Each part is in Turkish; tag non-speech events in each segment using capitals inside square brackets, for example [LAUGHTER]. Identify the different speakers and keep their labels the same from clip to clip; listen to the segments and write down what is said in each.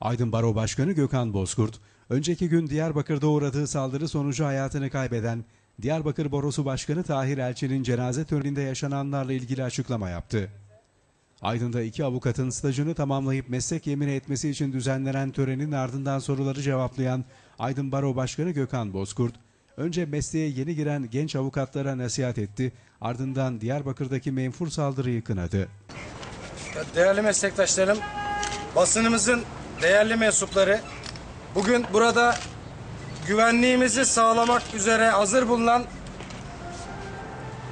Speaker 1: Aydın Baro Başkanı Gökhan Bozkurt, önceki gün Diyarbakır'da uğradığı saldırı sonucu hayatını kaybeden Diyarbakır Borosu Başkanı Tahir Elçi'nin cenaze töreninde yaşananlarla ilgili açıklama yaptı. Aydın'da iki avukatın stajını tamamlayıp meslek yemini etmesi için düzenlenen törenin ardından soruları cevaplayan Aydın Baro Başkanı Gökhan Bozkurt, önce mesleğe yeni giren genç avukatlara nasihat etti, ardından Diyarbakır'daki menfur saldırıyı kınadı.
Speaker 2: Değerli meslektaşlarım, basınımızın değerli mensupları, bugün burada güvenliğimizi sağlamak üzere hazır bulunan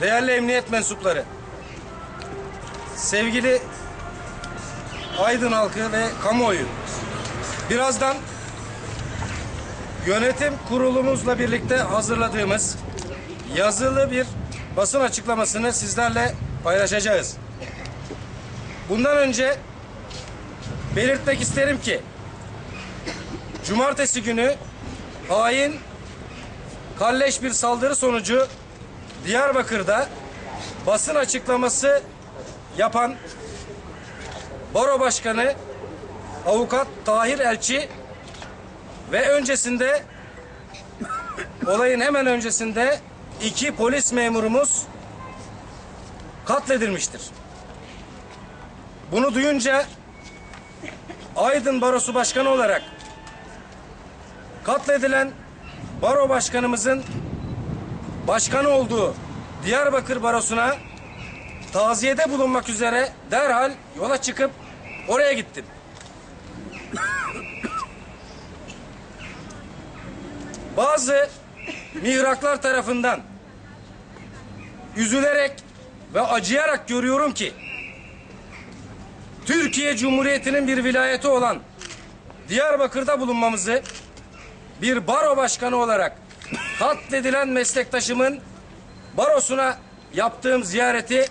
Speaker 2: değerli emniyet mensupları, sevgili Aydın halkı ve kamuoyu, birazdan yönetim kurulumuzla birlikte hazırladığımız yazılı bir basın açıklamasını sizlerle paylaşacağız. Bundan önce belirtmek isterim ki cumartesi günü hain kalleş bir saldırı sonucu Diyarbakır'da basın açıklaması yapan Baro Başkanı Avukat Tahir Elçi ve öncesinde olayın hemen öncesinde iki polis memurumuz katledilmiştir. Bunu duyunca Aydın Barosu Başkanı olarak katledilen baro başkanımızın başkanı olduğu Diyarbakır Barosu'na taziyede bulunmak üzere derhal yola çıkıp oraya gittim. [COUGHS] Bazı mihraklar tarafından üzülerek ve acıyarak görüyorum ki Türkiye Cumhuriyeti'nin bir vilayeti olan Diyarbakır'da bulunmamızı bir baro başkanı olarak katledilen meslektaşımın barosuna yaptığım ziyareti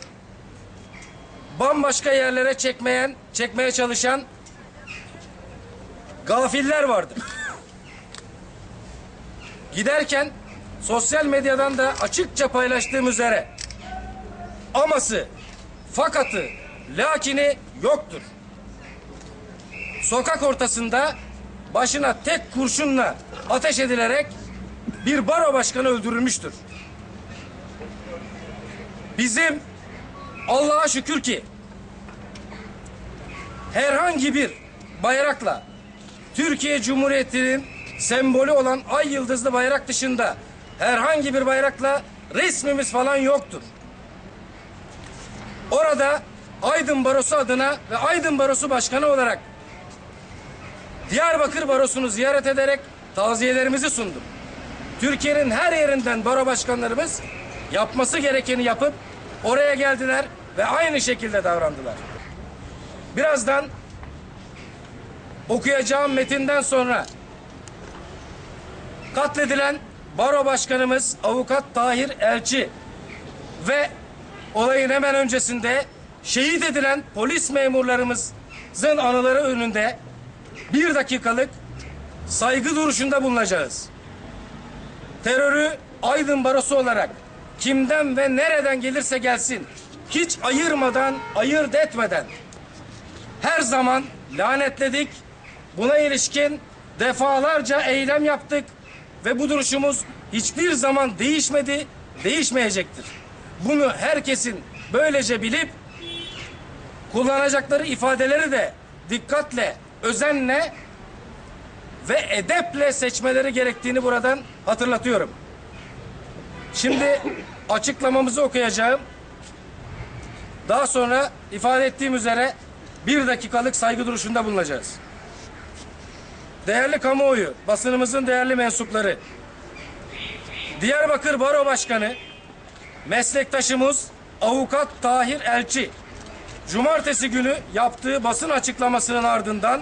Speaker 2: bambaşka yerlere çekmeyen, çekmeye çalışan gafiller vardır. Giderken sosyal medyadan da açıkça paylaştığım üzere aması, fakatı, lakini yoktur. Sokak ortasında başına tek kurşunla ateş edilerek bir baro başkanı öldürülmüştür. Bizim Allah'a şükür ki herhangi bir bayrakla Türkiye Cumhuriyeti'nin sembolü olan ay yıldızlı bayrak dışında herhangi bir bayrakla resmimiz falan yoktur. Orada Aydın Barosu adına ve Aydın Barosu Başkanı olarak Diyarbakır Barosu'nu ziyaret ederek taziyelerimizi sundum. Türkiye'nin her yerinden baro başkanlarımız yapması gerekeni yapıp oraya geldiler ve aynı şekilde davrandılar. Birazdan okuyacağım metinden sonra katledilen baro başkanımız avukat Tahir Elçi ve olayın hemen öncesinde şehit edilen polis memurlarımızın anıları önünde bir dakikalık saygı duruşunda bulunacağız. Terörü Aydın Barosu olarak kimden ve nereden gelirse gelsin hiç ayırmadan, ayırt etmeden her zaman lanetledik. Buna ilişkin defalarca eylem yaptık ve bu duruşumuz hiçbir zaman değişmedi, değişmeyecektir. Bunu herkesin böylece bilip kullanacakları ifadeleri de dikkatle, özenle ve edeple seçmeleri gerektiğini buradan hatırlatıyorum. Şimdi açıklamamızı okuyacağım. Daha sonra ifade ettiğim üzere bir dakikalık saygı duruşunda bulunacağız. Değerli kamuoyu, basınımızın değerli mensupları, Diyarbakır Baro Başkanı, meslektaşımız Avukat Tahir Elçi, Cumartesi günü yaptığı basın açıklamasının ardından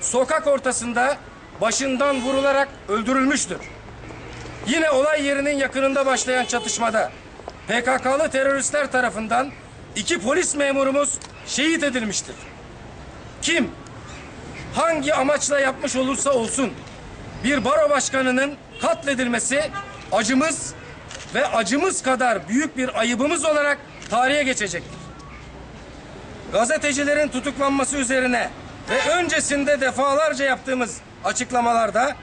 Speaker 2: sokak ortasında başından vurularak öldürülmüştür. Yine olay yerinin yakınında başlayan çatışmada PKK'lı teröristler tarafından iki polis memurumuz şehit edilmiştir. Kim hangi amaçla yapmış olursa olsun bir baro başkanının katledilmesi acımız ve acımız kadar büyük bir ayıbımız olarak tarihe geçecektir. Gazetecilerin tutuklanması üzerine ve öncesinde defalarca yaptığımız açıklamalarda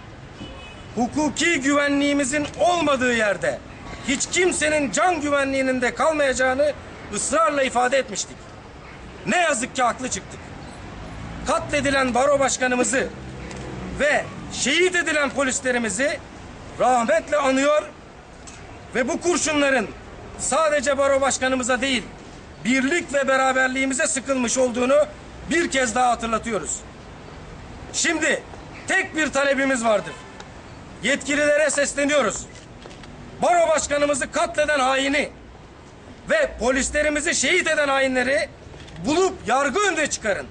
Speaker 2: hukuki güvenliğimizin olmadığı yerde hiç kimsenin can güvenliğinin de kalmayacağını ısrarla ifade etmiştik. Ne yazık ki haklı çıktık. Katledilen baro başkanımızı ve şehit edilen polislerimizi rahmetle anıyor ve bu kurşunların sadece baro başkanımıza değil birlik ve beraberliğimize sıkılmış olduğunu bir kez daha hatırlatıyoruz. Şimdi tek bir talebimiz vardır. Yetkililere sesleniyoruz. Baro başkanımızı katleden haini ve polislerimizi şehit eden hainleri bulup yargı önüne çıkarın.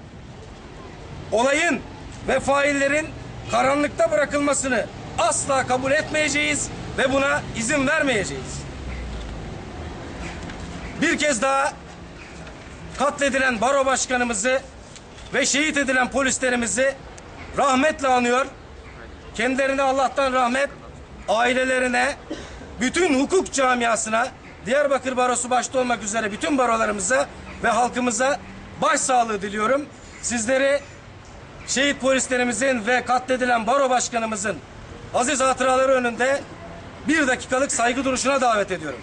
Speaker 2: Olayın ve faillerin karanlıkta bırakılmasını asla kabul etmeyeceğiz ve buna izin vermeyeceğiz. Bir kez daha katledilen baro başkanımızı ve şehit edilen polislerimizi rahmetle anıyor. Kendilerine Allah'tan rahmet, ailelerine, bütün hukuk camiasına, Diyarbakır Barosu başta olmak üzere bütün barolarımıza ve halkımıza başsağlığı diliyorum. Sizleri şehit polislerimizin ve katledilen baro başkanımızın aziz hatıraları önünde bir dakikalık saygı duruşuna davet ediyorum.